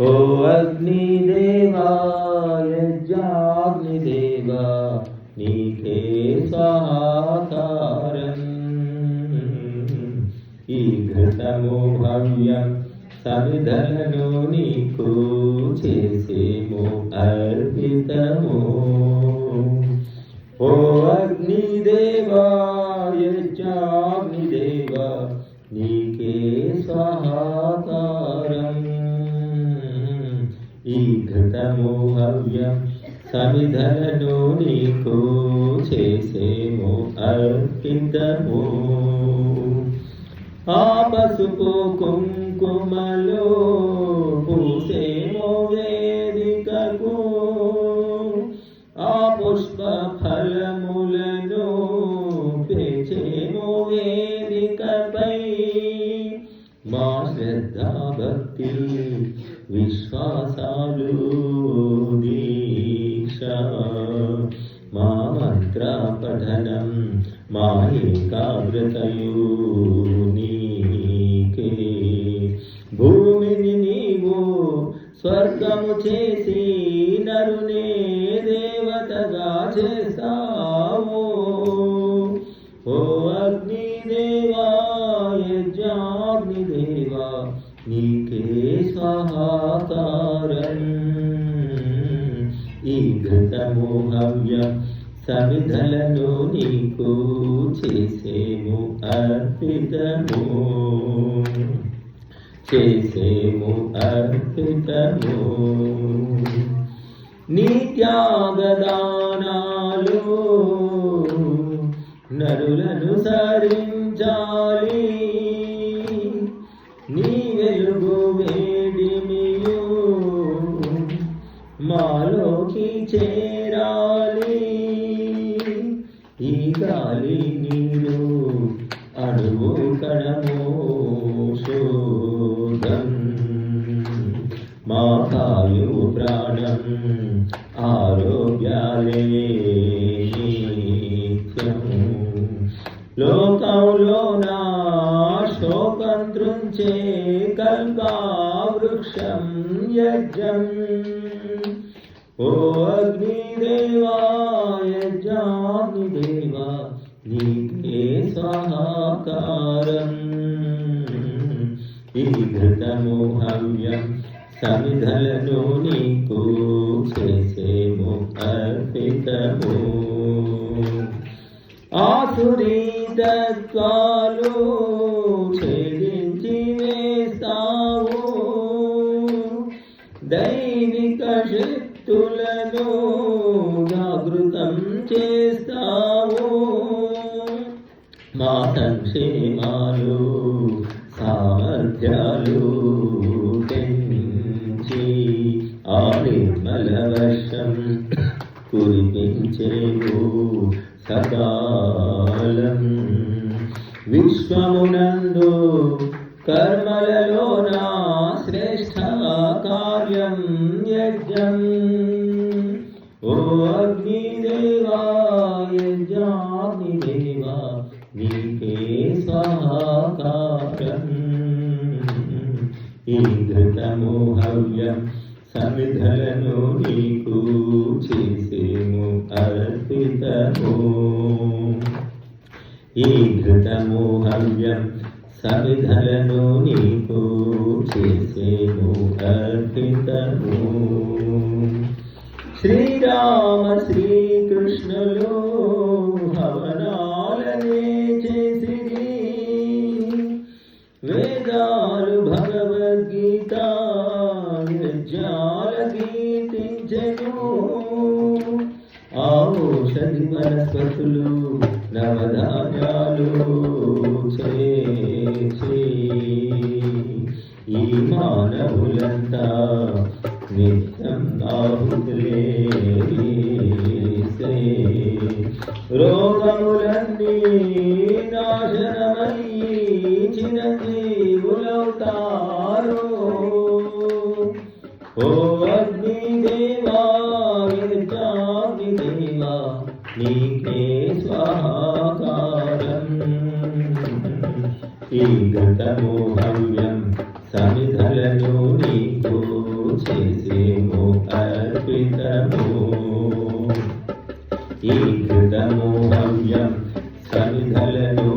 ఓ అగ్నిదేవా యజ్ఞాగ్నిదేవా నీకే స్వాహాకారం ఈ ఘృతము భవ్యం సమిధలను నీకు చేసేము ఘృతము హవ్యం సమిధలను నీకు చేసేము అర్పితము ఆ పసుపు కుంకుమలో పూసేమో వే భక్తి విశ్వాసాలు దీక్ష మా మంత్ర పఠనం మా ఏకాగ్రతయు నీకే. భూమిని నీవు స్వర్గము చేసి నరునే దేవతగా చేస్తావు నీకే స్వాహాకారం ఈ ఘృతము హవ్యం నీకు చేసేము అర్పితము. చేసేము అర్పితము. నిత్యాగదానాలు నరులను సరించాలి. వెలుగు వేడిమియు మాలోకి చేరాలి. ఈ గాలి నీరు అడుగు కణము మా కాయు ప్రాణం ఆరోగ్యాలే కల్కా వృక్షం యజ్ఞం ఓ అగ్నిదేవా యజ్ఞాగ్నిదేవా నీకే స్వాహాకారం ఈ ఘృతము హవ్యం సమిధలను నీకు దైవిక శక్తులను జాగృతం చేస్తావు. మా సంక్షేమాలు సామర్థ్యాలు పెంచి ఆలిమల వర్షం కురిపించేవు సకాలం. విశ్వమునందు కర్మలలో నా కార్యం యజ్ఞం ఓ అగ్నిదేవా యజ్ఞాగ్నిదేవా నీకే స్వాహాకారం ఇంద్రతమోహవ్యం సమిధలను నీకు చేసేము అర్పితము ఈ ఘృతము హవ్యం సమిధలను నీకు చేసేము అర్పితము శ్రీరామ శ్రీకృష్ణులు హవనాలనే చేసిరి. వేదాలు భగవద్గీత యజ్ఞాల గీతించెను. ఔషధి వనస్పతులు నవధాన్యాలు చేసి ఈ మానవులంతా నిత్యం ఆహుతులే రోగములన్నీ నాశనమయ్యి చిరంజీవులవుతారు ఓ అగ్నిదేవా యజ్ఞాగ్నిదేవా నీకే స్వాహాకారం గతము హవ్యం సమిధలను నీకు చేసేము అర్పితము ఈ కృతము హవ్యం సమిధలను